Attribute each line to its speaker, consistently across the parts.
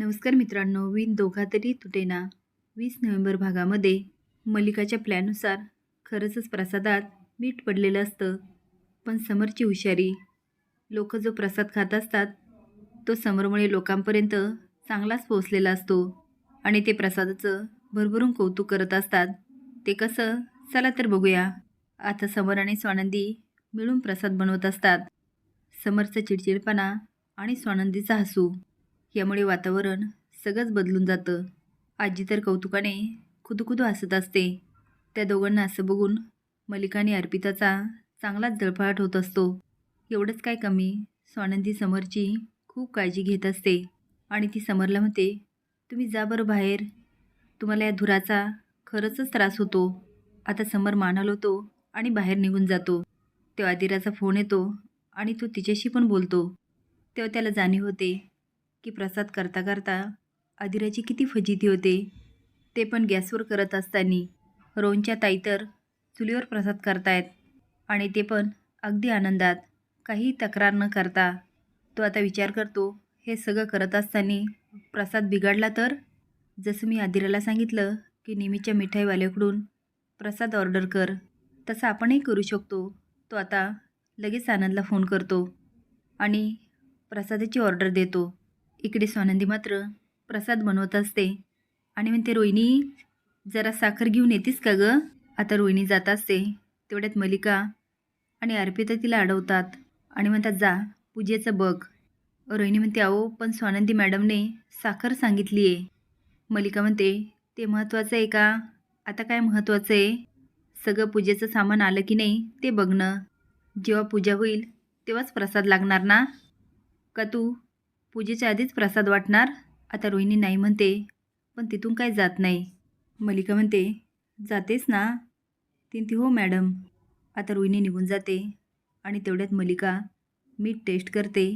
Speaker 1: नमस्कार मित्रांनो विन दोघा तरी तुटेना वीस नोव्हेंबर भागामध्ये मलिकाच्या प्लॅनुसार खरंचच प्रसादात मीठ पडलेलं असतं. पण समरची हुशारी लोक जो प्रसाद खात असतात तो समरमुळे लोकांपर्यंत चांगलाच पोचलेला असतो. आणि ते प्रसादाचं भरभरून कौतुक करत असतात. ते कसं? चला तर बघूया. आता समर आणि स्वानंदी मिळून प्रसाद बनवत असतात. समरचा चिडचिडपणा आणि स्वानंदीचा हसू. यामुळे वातावरण सगळंच बदलून जातं. आजी तर कौतुकाने खुदखुद हसत असते. त्या दोघांना असं बघून मल्लिका आणि अर्पिताचा चांगलाच जळफळाट होत असतो. एवढंच काय कमी स्वानंदी समरची खूप काळजी घेत असते. आणि ती समरला म्हणते तुम्ही जा बरं बाहेर. तुम्हाला या धुराचा खरंचच त्रास होतो. आता समर मान हलवतो आणि बाहेर निघून जातो. तेव्हा आदिराचा फोन येतो आणि तो तिच्याशी पण बोलतो. तेव्हा त्याला जाणीव होते की प्रसाद करता करता आदिराची किती फजिती होते. ते पण गॅसवर करत असताना रोहनच्या ताई तर चुलीवर प्रसाद करतायत आणि ते पण अगदी आनंदात. काही तक्रार न करता तो आता विचार करतो हे सगळं करत असताना प्रसाद बिघडला तर? जसं मी आदिराला सांगितलं की नेहमीच्या मिठाईवाल्याकडून प्रसाद ऑर्डर कर तसं आपणही करू शकतो. तो आता लगेच आनंदला फोन करतो आणि प्रसादाची ऑर्डर देतो. इकडे स्वानंदी मात्र प्रसाद बनवत असते. आणि म्हणते रोहिणी जरा साखर घेऊन येतेस का गं? आता रोहिणी जात असते. तेवढ्यात मलिका आणि अर्पिता तिला अडवतात. आणि म्हणतात जा पूजेचं बघ. रोहिणी म्हणते अहो पण स्वानंदी मॅडमने साखर सांगितली आहे मलिका म्हणते ते महत्त्वाचं आहे का? आता काय महत्त्वाचं आहे? सगळं पूजेचं सामान आलं की नाही ते बघणं जेव्हा पूजा होईल तेव्हाच प्रसाद लागणार ना? का तू? पूजेच्या आधीच प्रसाद वाटणार? आता रोहिणी नाही म्हणते पण तिथून काय जात नाही. मलिका म्हणते जातेस ना? ती ती हो मॅडम. आता रोहिणी निघून जाते आणि तेवढ्यात मलिका मीठ टेस्ट करते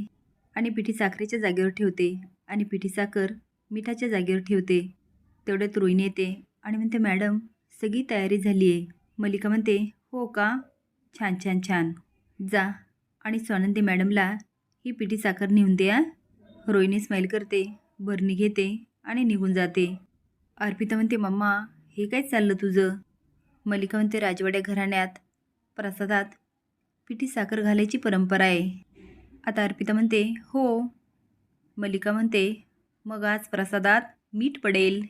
Speaker 1: आणि पिठी साखरेच्या जागेवर ठेवते आणि पिठी साखर मिठाच्या जागेवर ठेवते. तेवढ्यात रोहिणी येते आणि म्हणते मॅडम सगळी तयारी झाली आहे. मलिका म्हणते हो का? छान छान छान. जा आणि स्वानंदी मॅडमला ही पिठी साखर नेऊन द्या रोहिणी स्माईल करते बरणी घेते आणि निघून जाते. अर्पिता म्हणते मम्मा हे काय चाललं तुझं? मलिका म्हणते राजवाड्या घराण्यात प्रसादात पिठी साखर घालायची परंपरा आहे. आता अर्पिता म्हणते हो. मलिका म्हणते मग आज प्रसादात मीठ पडेल.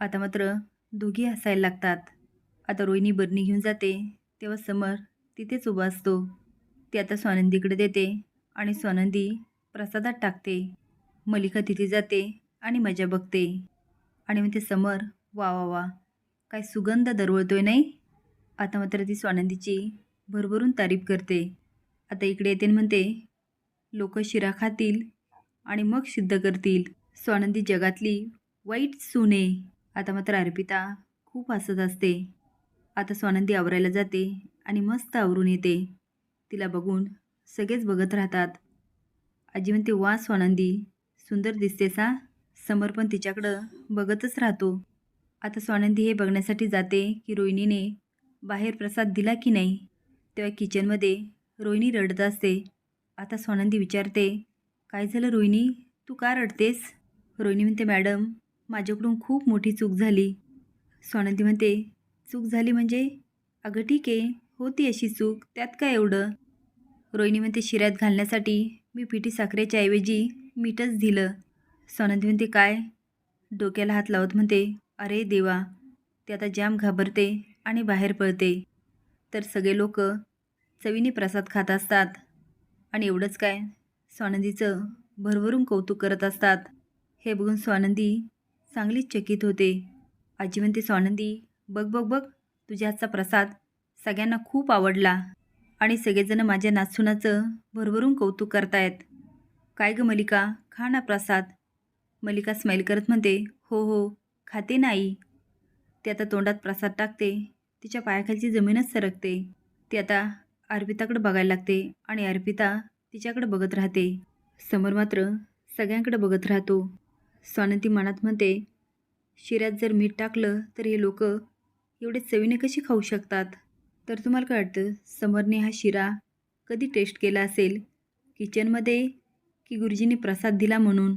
Speaker 1: आता मात्र दोघी हसायला लागतात. आता रोहिणी बरणी घेऊन जाते तेव्हा समर तिथेच उभा असतो. ती आता स्वानंदीकडे देते आणि स्वानंदी प्रसादात टाकते. मलिका तिथे जाते आणि मजा बघते. आणि म्हणते समर वा वा वा काय सुगंध दरवळतोय नाही? आता मात्र ती स्वानंदीची भरभरून तारीफ करते. आता इकडे येते म्हणते लोक शिरा खातील आणि मग सिद्ध करतील. स्वानंदी जगातली वाईट सुने. आता मात्र अर्पिता खूप हसत असते. आता स्वानंदी आवरायला जाते आणि मस्त आवरून येते. तिला बघून सगळेच बघत राहतात. आजी म्हणते वा स्वानंदी सुंदर दिसते सा समर पण तिच्याकडं बघतच राहतो. आता स्वानंदी हे बघण्यासाठी जाते की रोहिणीने बाहेर प्रसाद दिला की नाही. तेव्हा किचनमध्ये रोहिणी रडत असते. आता स्वानंदी विचारते काय झालं रोहिणी? तू का रडतेस? रोहिणी म्हणते मॅडम माझ्याकडून खूप मोठी चूक झाली. स्वानंदी म्हणते चूक झाली म्हणजे? अगं ठीक आहे होती अशी चूक त्यात काय एवढं? रोहिणी म्हणते शिऱ्यात घालण्यासाठी मी पिठी साखरेच्या ऐवजी मीठच दिलं. स्वानंदी म्हणते काय? डोक्याला हात लावत म्हणते अरे देवा ते आता जाम घाबरते आणि बाहेर पळते. तर सगळे लोक चवीने प्रसाद खात असतात. आणि एवढंच काय? स्वानंदीचं भरभरून कौतुक करत असतात. हे बघून स्वानंदी चांगलीच चकित होते. आजी म्हणते स्वानंदी बघ बघ बघ तुझ्या हातचा प्रसाद सगळ्यांना खूप आवडला आणि सगळेजण माझ्या नाचुनाचं भरभरून कौतुक करतायत. काय गं मलिका? खा ना प्रसाद. मलिका स्माईल करत म्हणते हो हो खाते नाही ती आता तोंडात प्रसाद टाकते. तिच्या पायाखालची जमीनच सरकते. ती आता अर्पिताकडे बघायला लागते आणि अर्पिता तिच्याकडे बघत राहते. समोर मात्र सगळ्यांकडे बघत राहतो. स्वानंती मनात म्हणते शिऱ्यात जर मीठ टाकलं तर हे लोक एवढे चवीने कशी खाऊ शकतात? तर तुम्हाला काय वाटतं समरने हा शिरा कधी टेस्ट केला असेल? किचनमध्ये की गुरुजींनी प्रसाद दिला म्हणून.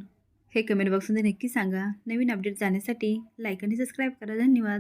Speaker 1: हे कमेंट बॉक्समध्ये नक्की सांगा. नवीन अपडेट जाण्यासाठी लाईक आणि सबस्क्राईब करा. धन्यवाद.